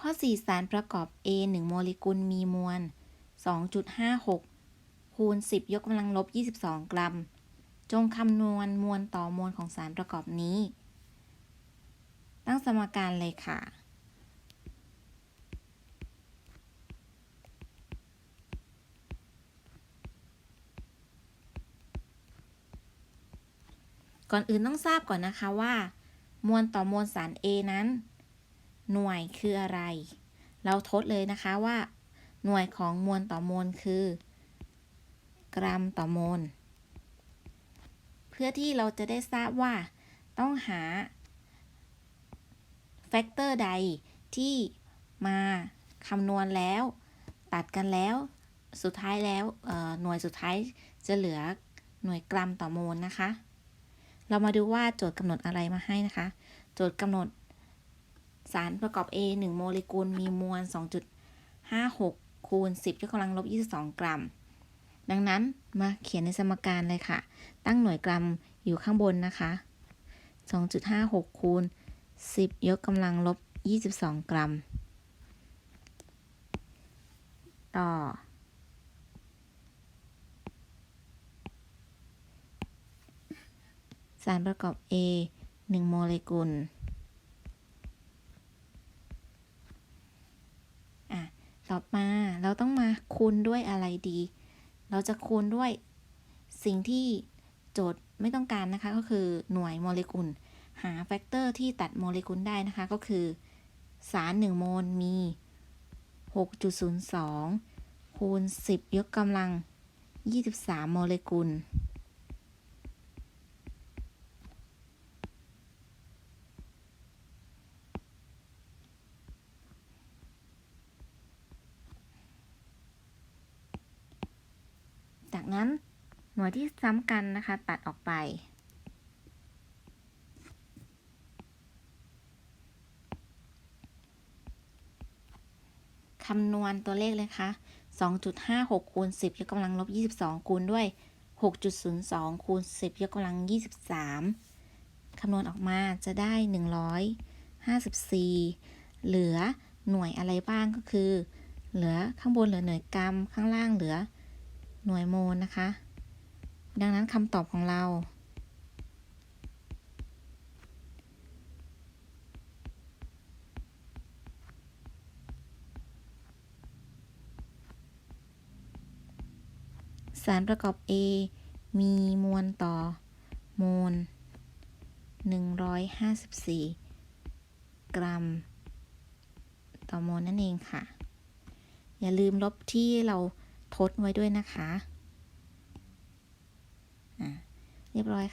ข้อ 4 สารประกอบ A 1 โมเลกุลมีมวล 2.56 คูณ 10 ยกกำลังลบ 22 กรัม จงคำนวณมวลต่อมวลของสารประกอบนี้ ตั้งสมการเลยค่ะ ก่อนอื่นต้องทราบก่อนนะคะว่า มวลต่อมวลสาร A นั้น หน่วยคืออะไร เราทดเลยนะคะว่า หน่วยของมวลต่อมวลคือ กรัมต่อมวลเพื่อที่เราจะได้ทราบว่า ต้องหาแฟกเตอร์ใดที่มาคำนวณแล้ว ตัดกันแล้ว สุดท้ายแล้วหน่วยสุดท้ายจะเหลือหน่วยกรัมต่อโมลนะคะ เรามาดูว่าโจทย์กำหนดอะไรมาให้นะคะ โจทย์กำหนด สารประกอบ A 1 โมเลกุลมีมวล 2.56 คูณ 10ยกกำลังลบ 22 กรัม ดังนั้นมาเขียนในสมการเลยค่ะ ตั้งหน่วยกรัมอยู่ข้างบนนะคะ 2.56 คูณ 10 ยกกำลังลบ 22 กรัม ต่อ สารประกอบ A 1 โมเลกุล อะ ต่อมาเราต้องมาคูณด้วยอะไรดี เราจะคูณด้วยสิ่งที่โจทย์ไม่ต้องการนะคะ ก็คือหน่วยโมเลกุล หาแฟกเตอร์ที่ตัดโมเลกุลได้นะคะ ก็คือ สาร 1 โมลมี 6.02 คูณ 10 ยกกำลัง 23 โมเลกุล จากนั้นหน่วยที่ซ้ำกันนะคะ ตัดออกไป คำนวณตัวเลขเลยค่ะ2.56คูณ10 ยกกำลังลบ 22 คูณด้วย 6.02 คูณ 10 ยกกำลัง 23 คำนวณออกมาจะได้ 154 เหลือหน่วยอะไรบ้างก็คือ เหลือข้างบนเหลือหน่วยกรัม ข้างล่างเหลือ หน่วยโมลนะคะ ดังนั้นคำตอบของเรา สารประกอบ A มีมวลต่อโมล 154 กรัม ต่อโมลนั่นเองค่ะ อย่าลืมลบที่เรา ทดไว้ด้วยนะคะะเรียบร้อยค่ะ